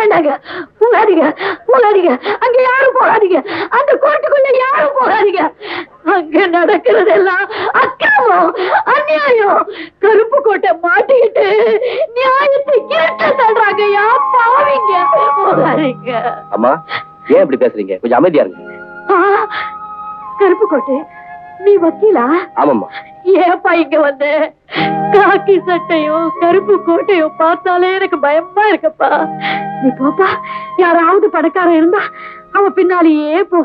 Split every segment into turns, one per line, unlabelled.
வேண்டாங்க. போகாதீங்க போகாதீங்க. அங்க யாரும் போகாதீங்க. அந்த கோர்ட்டுக்குள்ள யாரும் போகாதீங்க. அங்க நடக்கிறதெல்லாம் அக்கிரமம் அநியாயம். கருப்பு கோட்டை மாட்டிக்கிட்டு நியாயத்தை கேட்டு தள்ளுறாங்க. யா பாவிங்க. போகாதீங்க.
அம்மா ஏன் இப்படி பேசுறீங்க? கொஞ்சம் அமைதியா இருங்க.
கருப்பு கோட்டை நீ வக்கீலா?
ஆமாம்மா.
ஏப்பா இங்க வந்து? காக்கி சட்டையும் கருப்பு கோட்டையும் பார்த்தாலே எனக்கு பயமா இருக்குப்பா. நீ போப்பா யாராவது பணக்காரன் இருந்தா அவன் பின்னாலேயே போ.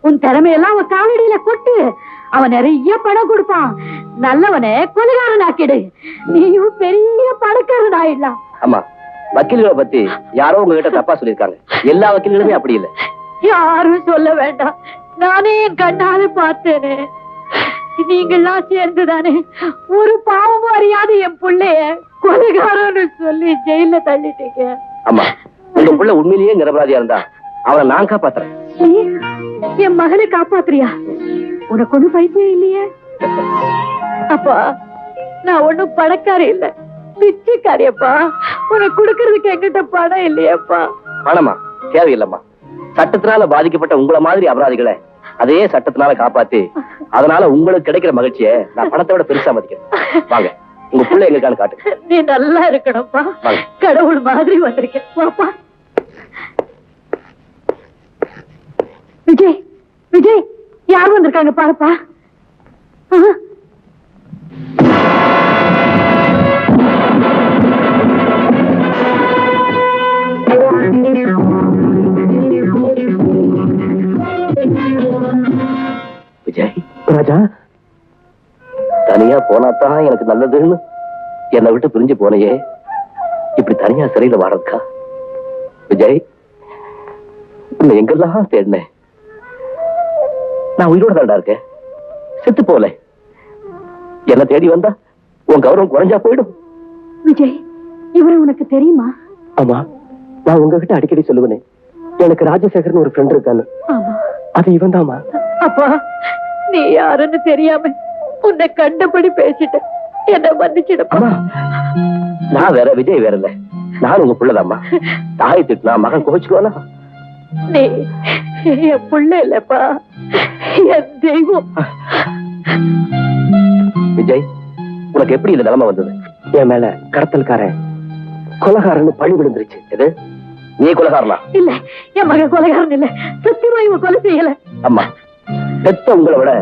உன் திறமையெல்லாம் அவன் காலடியில கொட்டு. அவன் நிறைய பணம் கொடுப்பான். நல்லவனே கொலைகாரன் ஆக்கிடு நீயும் பெரிய பணக்காரன் ஆயிடலாம்
அம்மா வக்கீல்களை பத்தி யாரோ உங்ககிட்ட தப்பா சொல்லியிருக்காங்க. எல்லா வக்கீல்களுமே அப்படி இல்ல.
யாரும் சொல்ல வேண்டாம். நானே என் கண்ணால பார்த்தேனே. நீங்கெல்லாம் சேர்ந்துதானே. ஒரு பாவமும் அறியாத என் புள்ளைய கொலைகாரன்னு சொல்லி ஜெயில தள்ளிட்டீங்க.
அம்மா உங்க புள்ள உண்மையிலேயே நிரபராதியா இருந்தா அவனை நான் காப்பாத்துறேன்.
என் மகனை காப்பாத்துறியா? உனக்கு ஒண்ணும் பைத்தியம் இல்லையே? அப்பா நான் ஒண்ணும் பணக்காரி இல்ல. பிச்சைக்காரியப்பா. உனக்கு கொடுக்கறதுக்கு என்கிட்ட பணம் இல்லையேப்பா.
பணமா? தேவையில்லம்மா. சட்டத்தினால பாதிக்கப்பட்ட உங்கள மாதிரி அபராதிகளை அதே சட்டத்தினால காப்பாத்தி அதனால உங்களுக்கு கிடைக்கிற மகிழ்ச்சியை நான் பணத்தை விட பெருசா மதிக்கிறேன். வாங்க உங்க புள்ள எங்களுக்கான காட்டு.
நீ நல்லா இருக்கணும்ப்பா. கடவுள் மாதிரி வந்திருக்கேன். விஜய் விஜய் யார் வந்திருக்காங்க பாருப்பா.
விஜய் ராஜா? தனியா போனாதான் எனக்கு நல்லதுன்னு என்னை விட்டு பிரிஞ்சு போனையே. இப்படி தனியா சிறையில வாழறதுக்கா விஜய் உன்னை எங்கெல்லாம் தேடினேன்? நான் உயிரோட தாண்டா இருக்கேன். செத்து போல என்ன தேடி வந்தா உன் கௌரவம் குறைஞ்சா போயிடும்.
விஜய் இவரு உனக்கு தெரியுமா?
ஆமா நான் உங்ககிட்ட அடிக்கடி சொல்லுவேனே. எனக்கு ராஜசேகர்னு ஒரு ஃப்ரெண்ட் இருக்கான்னு. அது இவன் தாமா
அப்பா நீ யாருன்னு தெரியாம உன்னை கண்டபடி பேசிட்ட என்ன மன்னிச்சிடப்பா.
நான் வேற விஜய் வேற இல்ல. நான் உங்க புள்ளதாம்மா. தாய் திட்டினா மகன் கோச்சுக்குவானா?
நீ என் புள்ள இல்லப்பா என் தெய்வம்.
விஜய் உனக்கு எப்படி இந்த நிலைமை வந்தது? என் மேல கடத்தல்காரன் கொலகாரன்னு பழி விழுந்துருச்சு. எது? நீ கொலகாரனா?
இல்ல என் மகன் கொலைகாரன் இல்ல. சத்தியமா இவன் கொலை செய்யல.
அம்மா பெத்த உங்களை விட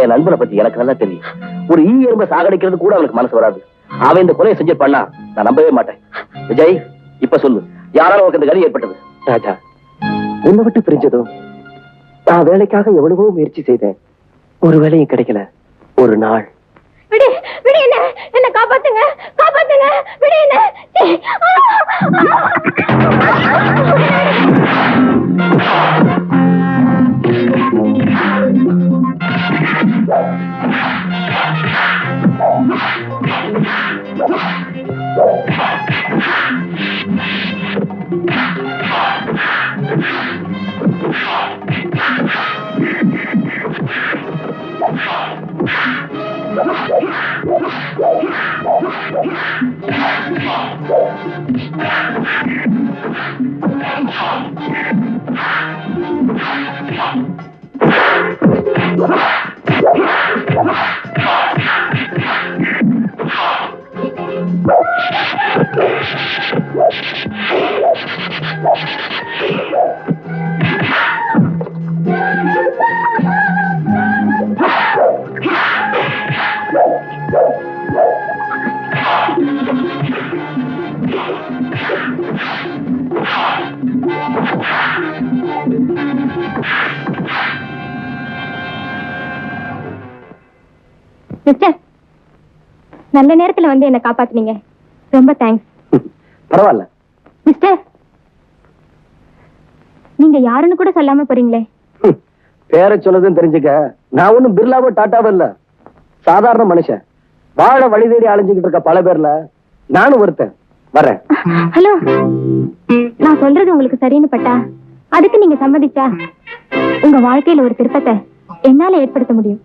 என் நண்பனை பத்தி எனக்கு நல்லா தெரியும். ஒரு ஈ எறும்ப சாகடிக்கிறது கூட அவனுக்கு மனசு வராது. அவன் இந்த கொலையை செஞ்சு பண்ணா நான் நம்பவே மாட்டேன். விஜய் இப்ப சொல்லு யாரால உனக்கு இந்த கதி ஏற்பட்டது? ராஜா உன்னை விட்டு பிரிஞ்சதும் நான் வேலைக்காக எவ்வளவோ முயற்சி செய்தேன். ஒரு வேலையும் கிடைக்கல. ஒரு நாள்.
விடு விடு என்ன? என்ன காப்பாத்துங்க காப்பாத்துங்க விடு என்ன?
மிஸ்டர் நல்ல நேரத்துல வந்து என்ன காப்பாத்துனீங்க. ரொம்ப தேங்க்ஸ்
பரவாயில்ல.
மிஸ்டர் நீங்க யாருன்னு கூட சொல்லாம போறீங்களே.
பேரை சொன்னதுன்னு தெரிஞ்சுக்க நான் ஒண்ணும் பிர்லாவோ டாட்டாவோ இல்ல. சாதாரண மனுஷன். வாழ வழி தேடி அலைஞ்சுக்கிட்டு இருக்க பல பேர்ல நானும் ஒருத்தன். வரேன்.
ஹலோ நான் சொல்றது உங்களுக்கு சரின்னு பட்டா அதுக்கு நீங்க சம்மதிச்சா உங்க வாழ்க்கையில ஒரு திருப்பத்தை என்னால ஏற்படுத்த முடியும்.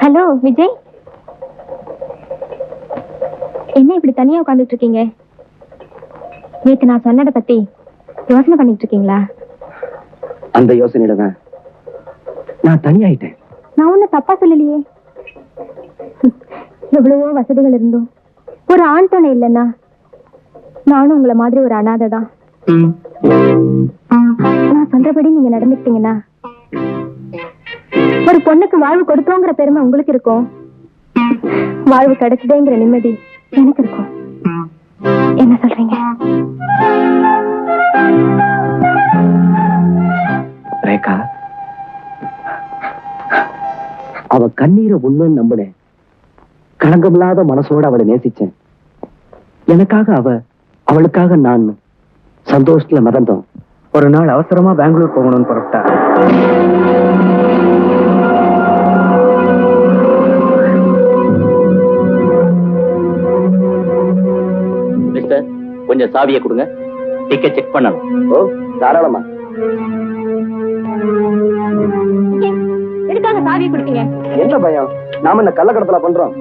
ஹலோ விஜய்? என்ன இப்படி தனியா உட்கார்ந்துட்டு இருக்கீங்க நேத்து நான் சொன்னதை பத்தி யோசனை பண்ணிட்டு இருக்கீங்களா
அந்த யோசனையில தான். நான் தனியாயிட்டேன்.
நான் ஒன்னும் தப்பா சொல்லலையே. எவ்வளவோ வசதிகள் இருந்தும் ஒரு ஆண் துணை இல்லைன்னா நானும் உங்களை மாதிரி ஒரு அனாதை தான் நான் சொல்றபடி நீங்க நடந்துக்கிட்டீங்கன்னா ஒரு பொண்ணுக்கு வாழ்வு கொடுத்தோங்கிற பெருமை உங்களுக்கு இருக்கும்? வாழ்வு கிடைச்சதேங்கிற நிம்மதி எனக்கு இருக்கும். என்ன சொல்றீங்க?
ரேகா அவ கண்ணீரை உண்மைன்னு நம்பினேன். களங்கமில்லாத மனசோட அவளை நேசிச்சேன். எனக்காக அவ அவளுக்காக நான் சந்தோஷத்துல மறந்தோம் ஒரு நாள் அவசரமா பெங்களூர் போகணும்னு புறப்பட்டா. கொஞ்சம் சாவியை கொடுங்க. டிக்கெட் செக் பண்ணணும். ஓ தாராளமா.
எதுக்காக சாவி கொடுத்தீங்க?
என்ன பயம்? நாம என்ன கள்ளக்கடத்தல பண்றோம்?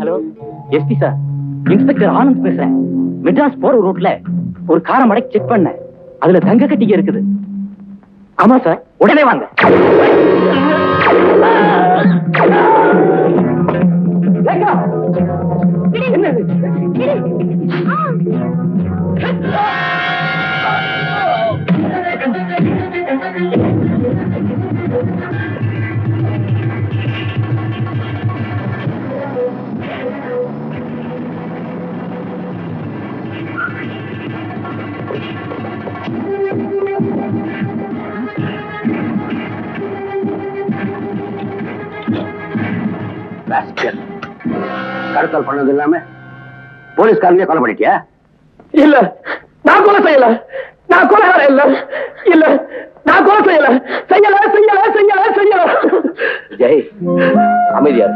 Hello SP sir. Inspector Anand பேசுறேன். மெட்ராஸ் போற ரூட்ல ஒரு காரை மடக்கி செக் பண்ணேன். அதுல தங்க கட்டிக்க இருக்குது. ஆமா சார் உடனே வாங்க! என்னது? கடத்தல் பண்ணது இல்லாம போலீஸ்காரங்களே கொலை பண்ணிட்டியா?
இல்ல நான் கொலை செய்யல. நான் கொலைகாரன் இல்ல. இல்ல நான் கொலை செய்யல. செய்யல செய்யல செய்யல செய்யல.
ஜெய் அமைதியா.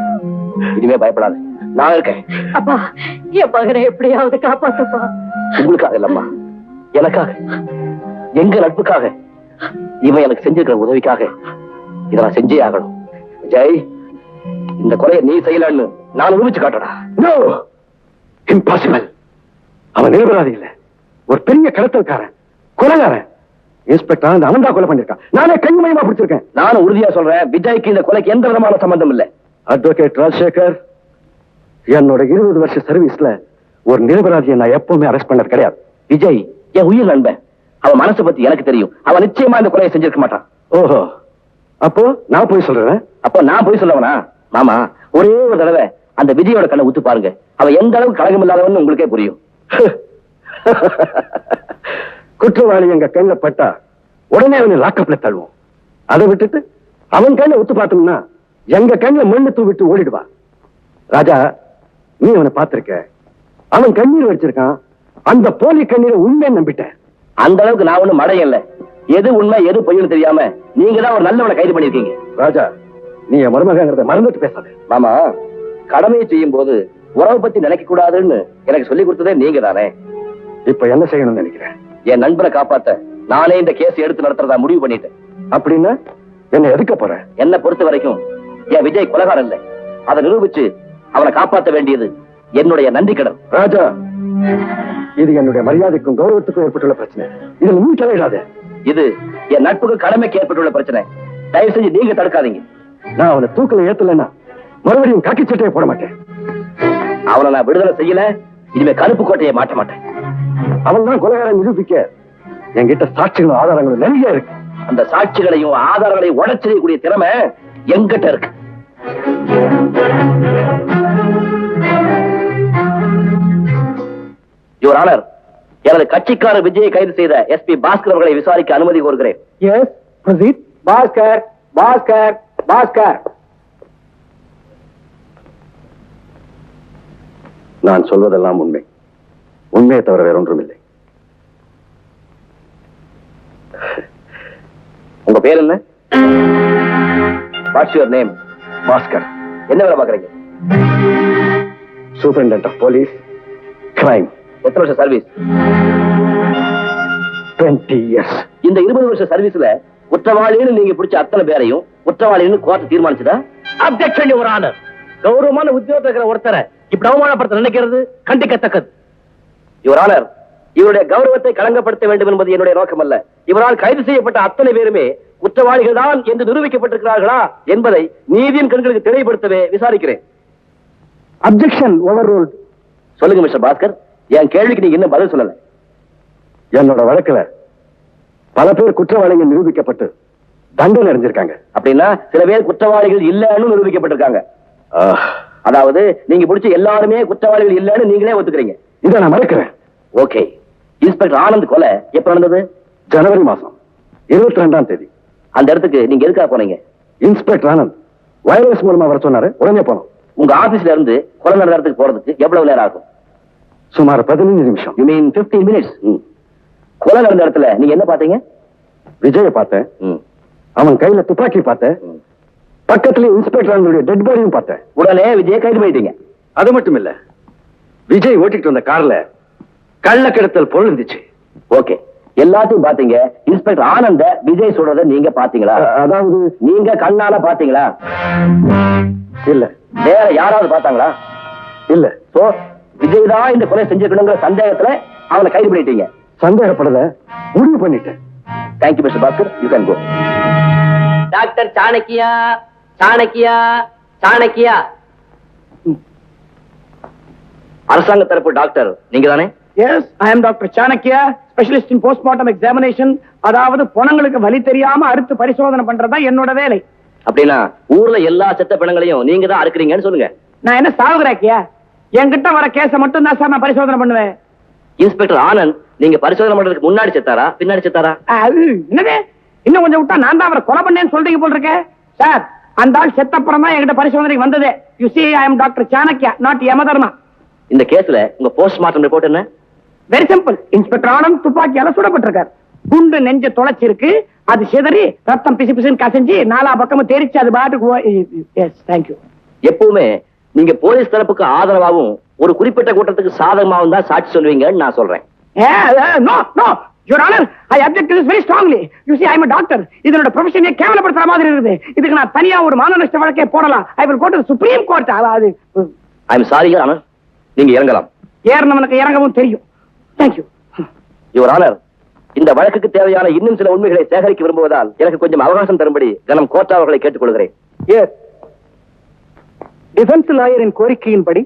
இனிமே பயப்படாத. நான் இருக்கேன்.
அப்பா என் மகனை எப்படியாவது காப்பாத்துப்பா.
உங்களுக்காக இல்லம்மா எனக்காக. எங்க நட்புக்காக. இவன் எனக்கு செஞ்சிருக்கிற உதவிக்காக. இதை நான் செஞ்சே ஆகணும். ஜெய் இந்த கொலையை நீ செய்யலன்னு நான் நிரூபிச்சு காட்டடா.
நோ இம்பாசிபிள் அவன் நிரபராதி இல்ல. ஒரு பெரிய கடத்தல்காரன் கொலைகாரன். இன்ஸ்பெக்டர் அந்த அவன் தான் கொலை பண்ணிருக்கான் நானே கண்மயமா பிடிச்சிருக்கேன்.
நானும் உறுதியா சொல்றேன். விஜய்க்கு இந்த கொலைக்கு எந்த விதமான சம்பந்தம் இல்ல.
அட்வொகேட் ராஜசேகர் என்னோட இருபது வருஷ சர்வீஸ்ல ஒரு நிரபராதியை நான் எப்பவுமே அரெஸ்ட் பண்ணது கிடையாது.
விஜய் என் உயிர் நண்பன். அவன் மனசை பத்தி எனக்கு தெரியும். அவன் நிச்சயமா இந்த கொலையை செஞ்சிருக்க மாட்டான்.
ஓஹோ. அப்போ நான் போய் சொல்றேன்.
அப்போ நான் போய் சொல்லவனா மாமா ஒரே ஒரு தடவை அந்த விஜயோட கண்ணை உத்து பாருங்க. அவன் எந்த அளவுக்கு கழகம் இல்லாதவன்னு உங்களுக்கே புரியும்.
குற்றவாளி எங்க கண்ணுல பட்டா உடனே அவனை லாக்கப்ல தள்ளுவோம். அதை விட்டுட்டு அவன் கண்ணை ஒத்து பார்த்தோம்னா எங்க கண்ணுல மண்ணு தூவிட்டு ஓடிடுவா. ராஜா நீ அவனை பார்த்திருக்க? அவன் கண்ணீர் வச்சிருக்கான் அந்த போலி கண்ணீரை உண்மை நம்பிட்டேன்.
அந்த அளவுக்கு நான் ஒண்ணும் மடையன் இல்ல எது உண்மை எது பொய்னு தெரியாம நீங்க தான் ஒரு நல்லவனை கைது பண்ணிருக்கீங்க
ராஜா நீ என் மருமகங்கிறத மறந்துட்டு பேசாத.
மாமா கடமையை செய்யும் போது உறவை பத்தி நினைக்க கூடாதுன்னு எனக்கு சொல்லி கொடுத்ததே நீங்க தானே
இப்ப என்ன செய்யணும்னு நினைக்கிறேன்?
என் நண்பரை காப்பாத்த நானே இந்த கேஸ் எடுத்து நடத்துறதா முடிவு பண்ணிட்டேன்.
அப்படின்னா என்ன எதுக்க போற?
என்ன பொறுத்த வரைக்கும் என் விஜய் கொலகாரம் இல்ல. அதை நிரூபிச்சு அவனை காப்பாத்த வேண்டியது என்னுடைய நன்றி கடன்.
ராஜா இது என்னுடைய மரியாதைக்கும் கௌரவத்துக்கும் ஏற்பட்டுள்ள பிரச்சனை. இதுல நீ தலையிடாத
இது என் நட்புக்கு கடமைக்கு ஏற்பட்டுள்ள பிரச்சனை. தயவு செஞ்சு நீங்க தடுக்காதீங்க.
நான் அவனை தூக்கல ஏத்தலன்னா மறுபடியும் காக்கி சட்டையை போட மாட்டேன்.
அவனை நான் விடுதலை செய்யல இனிமே கருப்பு கோட்டையை மாட்ட மாட்டேன்.
அவன் தான் கொலைகாரன் நிரூபிக்க என்கிட்ட சாட்சிகளும் ஆதாரங்களும் நிறைய இருக்கு.
அந்த சாட்சிகளையும் ஆதாரங்களையும் உடச்செய்யக்கூடிய திறமை எங்கிட்ட இருக்கு. யுவர் ஆனர் எனது கட்சிக்காரர் விஜயை கைது செய்த எஸ்பி பாஸ்கர் அவர்களை விசாரிக்க அனுமதி கோருகிறேன்.
பாஸ்கர் பாஸ்கர் பாஸ்கர். நான் சொல்வதெல்லாம் உண்மை. உண்மையை தவிர வேற ஒன்றும் இல்லை
உங்க பேர் என்ன? What's your name
Bhaskar.
என்ன வேலை பாக்குறீங்க
சூப்பரிண்டென்ட் ஆஃப் போலீஸ் கிரைம்
எத்தனை வருஷம் சர்வீஸ்
டுவெண்ட்டி இயர்ஸ்
இந்த இருபது வருஷ சர்வீஸ்ல குற்றவாளின்னு நீங்க பிடிச்ச அத்தனை பேரையும் குற்றவாளின்னு கோர்ட் தீர்மானிச்சுதா?
அப்ஜெக்ஷன் யுவர் ஆனர் கௌரவமான உத்தியோகத்தில் இருக்கிற ஒருத்தரை இப்படி அவமானப்படுத்த நினைக்கிறது கண்டிக்கத்தக்கது.
யுவர் ஆனர் இவருடைய கௌரவத்தை களங்கப்படுத்த வேண்டும் என்பது என்னுடைய நோக்கம் அல்ல இவரால் கைது செய்யப்பட்ட அத்தனை பேருமே குற்றவாளிகள் தான் என்று நிரூபிக்கப்பட்டிருக்கிறார்களா என்பதை நீதியின் கண்களுக்கு தெளிவுபடுத்தவே விசாரிக்கிறேன்.
அப்ஜெக்ஷன் ஓவர் ரூல்ட்
சொல்லுங்க மிஸ்டர் பாஸ்கர். என் கேள்விக்கு நீங்க இன்னும் பதில் சொல்லல.
என்னோட வழக்குல பல பேர் குற்றவாளிகள் நிரூபிக்கப்பட்டு தண்டனை அடைஞ்சிருக்காங்க
அப்படின்னா சில பேர் குற்றவாளிகள் இல்லைன்னு நிரூபிக்கப்பட்டிருக்காங்க. அதாவது நீங்க பிடிச்ச எல்லாருமே குற்றவாளிகள் இல்லைன்னு நீங்களே ஒத்துக்கிறீங்க.
இதை நான் மறுக்கிறேன்.
ஓகே. இன்ஸ்பெக்டர் ஆனந்த் கொலை எப்ப நடந்தது?
ஜனவரி மாசம் இருபத்தி ரெண்டாம் தேதி.
அந்த இடத்துக்கு நீங்க எதுக்காக போனீங்க?
இன்ஸ்பெக்டர் ஆனந்த் வயர்லெஸ் மூலமா வர சொன்னாரு. உடனே போனோம்.
உங்க ஆபீஸ்ல இருந்து கொலை நடந்த இடத்துக்கு போறதுக்கு எவ்வளவு நேரம் ஆகும்?
சுமார் பதினஞ்சு நிமிஷம்.
யூ மீன் 15 மினிட்ஸ் கொலை நடந்த இடத்துல நீங்க என்ன பாத்தீங்க
விஜய பார்த்தேன். அவன் கையில துப்பாக்கி பார்த்தேன். பக்கத்துல இன்ஸ்பெக்டர் டெட் பாடியும் பார்த்தேன்.
உடனே விஜய கைது பண்ணிட்டீங்க
அது மட்டும் இல்ல விஜய் ஓட்டிட்டு வந்த கார்ல கள்ள கிடத்தல் பொருள் இருந்துச்சு.
ஓகே. எல்லாத்தையும் பாத்தீங்க இன்ஸ்பெக்டர் ஆனந்த விஜய் சொல்றத நீங்க பாத்தீங்களா
அதாவது
நீங்க கண்ணால பாத்தீங்களா
இல்ல.
வேற யாராவது பார்த்தாங்களா?
இல்ல.
சோ விஜய் தான் இந்த கொலை செஞ்சிருக்கணுங்கிற சந்தேகத்துல அவனை கைது பண்ணிட்டீங்க.
சந்தேகப்படல. முடிவு பண்ணிட்டேன்.
Thank you mister Bhaskar you can go
doctor Chanakya Chanakya Chanakya.
அரசாங்க தரப்பு டாக்டர் நீங்க தானே
yes I am doctor Chanakya specialist in postmortem examination அதாவது பொணங்களுக்கு வலி தெரியாம அறுத்து பரிசோதனை பண்றதா என்னோட வேலை.
அப்படின்னா ஊர்ல எல்லா செத்த பிணங்களையும் நீங்க தான் அறுக்குறீங்கன்னு சொல்லுங்க.
நான் என்ன சாகுறாக்கியா என்கிட்ட வர கேஸ மட்டும் தான் சார் நான் பரிசோதனை பண்ணுவேன்.
இன்ஸ்பெக்டர் ஆனந்த் நீங்க பரிசோதனை பண்றதுக்கு முன்னாடி செத்தாரா பின்னாடி செத்தாரா?
என்னது? இன்னும் கொஞ்சம் விட்டா நான் தான் அவரை கொலை பண்ணேன்னு சொல்றீங்க போல் இருக்கேன் சார் அந்த ஆள் செத்தப்புறம் தான் என்கிட்ட பரிசோதனைக்கு வந்தது. You see I am doctor Chanakya not Yamadharma.
இந்த கேஸ்ல உங்க போஸ்ட்மார்ட்டம் ரிப்போர்ட் என்ன?
வெரி சிம்பிள் இன்ஸ்பெக்டர் ஆனந்த் துப்பாக்கியால சுடப்பட்டிருக்கார். குண்டு நெஞ்ச தொலைச்சிருக்கு. அது சிதறி ரத்தம் பிசு பிசுன்னு கசைஞ்சு நாலா பக்கமும் தெரிச்சு அது பாட்டுக்கு எஸ் தேங்க்யூ
எப்பவுமே நீங்க போலீஸ் தரப்புக்கு ஆதரவாகவும் ஒரு குறிப்பிட்ட கூட்டத்துக்கு சாதகமாகவும் தான் சாட்சி சொல்லுவீங்கன்னு நான் சொல்றேன்.
Your honour I object this very strongly you see I am doctor இதனோட ப்ரொஃபஷனே கேவலப்படுத்துற மாதிரி இருக்குது. இதுக்கு நான் தனியா ஒரு மான நஷ்ட வழக்கே போடலாம். I will go to supreme court அது
ஐ எம் சாரி ஆனர் நீங்க இறங்கலாம்.
ஏறினவனுக்கு இறங்கவும் தெரியும். தேங்க்யூ
யுவர் ஆனர் இந்த வழக்குக்கு தேவையான இன்னும் சில உண்மைகளை சேகரிக்க விரும்புவதால் எனக்கு கொஞ்சம் அவகாசம் தரும்படி கனம் கோர்ட் அவர்களை கேட்டுக்கொள்கிறேன்.
எஸ் டிஃபென்ஸ் லாயரின் கோரிக்கையின்படி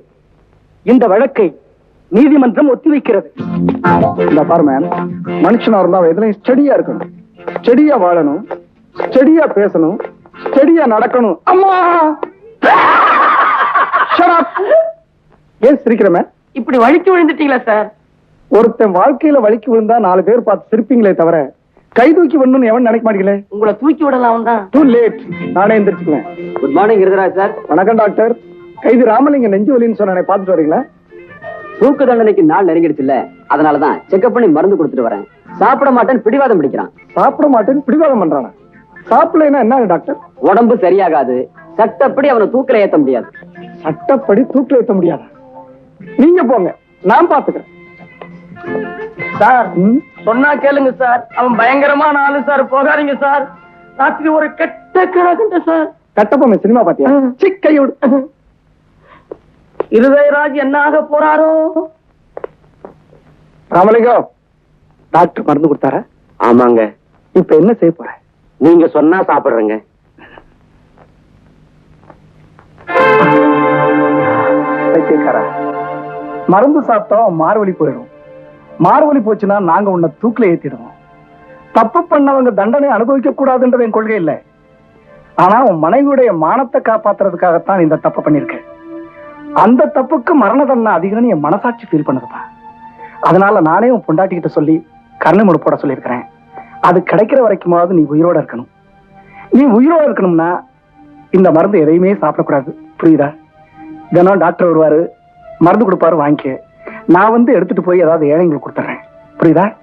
இந்த வழக்கை நீதிமன்றம் ஒத்திவைக்கிறது.
இந்த பாரு மேம் மனுஷனா இருந்தா எதுலயும் ஸ்டடியா இருக்கணும். ஸ்டடியா வாழணும். ஸ்டடியா பேசணும். ஸ்டடியா நடக்கணும். அம்மா. ஏன் சிரிக்கிற மேம்
இப்படி வழிக்கு விழுந்துட்டீங்களா சார்
ஒருத்தன் வாழ்க்கையில வலிக்கு விழுந்தா நாலு பேர் பார்த்து சிரிப்பீங்களே தவிர கை தூக்கி விடணும்னு எவன் நினைக்க மாட்டீங்களே?
உங்களை தூக்கி விடலாம் தான்.
டூ லேட் நானே எந்திரிச்சுக்குவேன்.
குட் மார்னிங் இருதராஜ் சார்
வணக்கம் டாக்டர் கைது ராமலிங்க நெஞ்சு வலின்னு சொன்னேன் பார்த்துட்டு வரீங்களா?
தூக்கு தண்டனைக்கு நாள் நெருங்கிடுச்சுல்ல அதனாலதான் செக்அப் பண்ணி மருந்து கொடுத்துட்டு வரேன். சாப்பிட மாட்டேன்னு பிடிவாதம் பிடிக்கிறான்.
சாப்பிட மாட்டேன்னு பிடிவாதம் பண்றானா? சாப்பிடலைன்னா என்ன டாக்டர்?
உடம்பு சரியாகாது. சட்டப்படி அவனை தூக்கில ஏத்த முடியாது.
சட்டப்படி தூக்கில ஏத்த முடியாதா? நீங்க போங்க நான் பாத்துக்கிறேன்.
சார்? சொன்னா கேளுங்க சார். அவன் பயங்கரமான ஆளு சார். போகாதீங்க சார். ராத்திரி ஒரு கெட்ட கிழக்குண்ட சார்.
கட்டப்பொம்மை சினிமா பாத்தியா? சிக்கையோடு
இருதயராஜ் என்ன ஆக போறாரோ
ராமலிங்கம் டாக்டர் மருந்து கொடுத்தாரா?
ஆமாங்க.
இப்ப என்ன செய்ய போற?
நீங்க சொன்னா சாப்பிடுறேங்க.
மருந்து சாப்பிட்டா மார்வழி போயிடும். மார்வழி போச்சுன்னா நாங்க உன்னை தூக்கில ஏத்திடுவோம். தப்பு பண்ணவங்க தண்டனை அனுபவிக்க கூடாதுன்றது என் கொள்கை இல்லை ஆனா உன் மனைவியுடைய மானத்தை காப்பாத்துறதுக்காகத்தான் இந்த தப்பு பண்ணிருக்கேன் அந்த தப்புக்கு மரண தண்டனை அதிகம்னு என் மனசாட்சி ஃபீல் பண்ணுதுப்பா. அதனால நானே உன் பொண்டாட்டிக்கிட்ட சொல்லி கருணை மனு போட சொல்லியிருக்கிறேன். அது கிடைக்கிற வரைக்குமாவது நீ உயிரோட இருக்கணும். நீ உயிரோட இருக்கணும்னா இந்த மருந்து எதையுமே சாப்பிடக்கூடாது. புரியுதா? தினம் டாக்டர் வருவாரு மருந்து கொடுப்பாரு வாங்கிக்க. நான் வந்து எடுத்துட்டு போய் ஏதாவது ஏழைங்களுக்கு கொடுத்துட்றேன். புரியுதா?